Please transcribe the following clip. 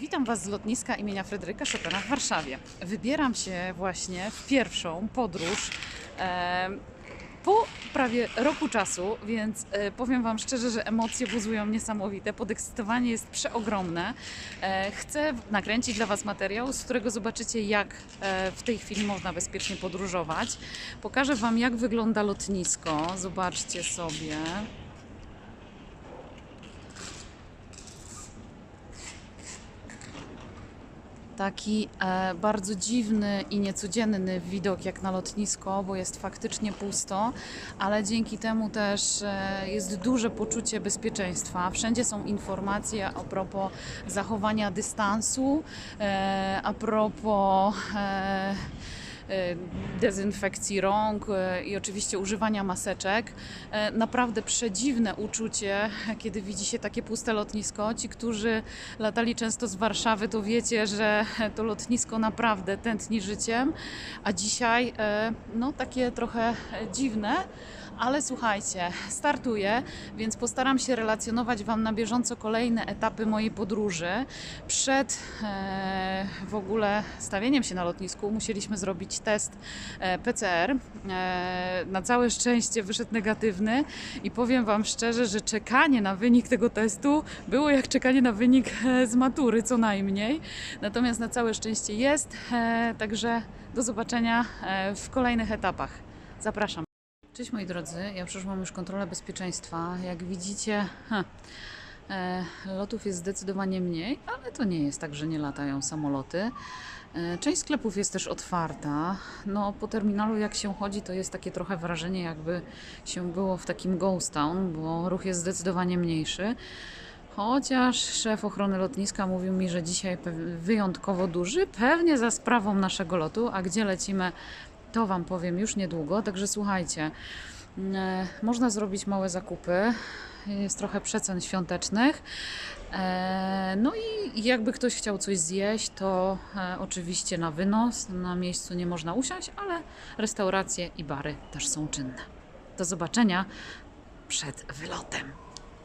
Witam Was z lotniska imienia Fryderyka Chopina w Warszawie. Wybieram się właśnie w pierwszą podróż e, po prawie roku czasu, więc e, powiem Wam szczerze, że emocje buzują niesamowite. Podekscytowanie jest przeogromne. E, chcę nakręcić dla Was materiał, z którego zobaczycie, jak e, w tej chwili można bezpiecznie podróżować. Pokażę Wam, jak wygląda lotnisko. Zobaczcie sobie. Taki e, bardzo dziwny i niecodzienny widok jak na lotnisko, bo jest faktycznie pusto, ale dzięki temu też e, jest duże poczucie bezpieczeństwa. Wszędzie są informacje a propos zachowania dystansu, e, a propos. E, dezynfekcji rąk e, i oczywiście używania maseczek. E, Naprawdę przedziwne uczucie, kiedy widzi się takie puste lotnisko. Ci, którzy latali często z Warszawy, to wiecie, że to lotnisko naprawdę tętni życiem, a dzisiaj no takie trochę dziwne. Ale słuchajcie, startuję, więc postaram się relacjonować Wam na bieżąco kolejne etapy mojej podróży. Przed e, w ogóle stawieniem się na lotnisku musieliśmy zrobić test e, PCR. E, na całe szczęście wyszedł negatywny i powiem Wam szczerze, że czekanie na wynik tego testu było jak czekanie na wynik e, z matury, co najmniej. Natomiast na całe szczęście jest, e, także do zobaczenia e, w kolejnych etapach. Zapraszam. Cześć moi drodzy, ja przeszłam już kontrolę bezpieczeństwa. Jak widzicie, ha, e, lotów jest zdecydowanie mniej, ale to nie jest tak, że nie latają samoloty. E, Część sklepów jest też otwarta. No, po terminalu jak się chodzi, to jest takie trochę wrażenie, jakby się było w takim ghost town, bo ruch jest zdecydowanie mniejszy. Chociaż szef ochrony lotniska mówił mi, że dzisiaj wyjątkowo duży, pewnie za sprawą naszego lotu, a gdzie lecimy, to Wam powiem już niedługo. Także słuchajcie, e, można zrobić małe zakupy. Jest trochę przecen świątecznych. E, No i jakby ktoś chciał coś zjeść, to e, oczywiście na wynos. Na miejscu nie można usiąść, ale restauracje i bary też są czynne. Do zobaczenia przed wylotem.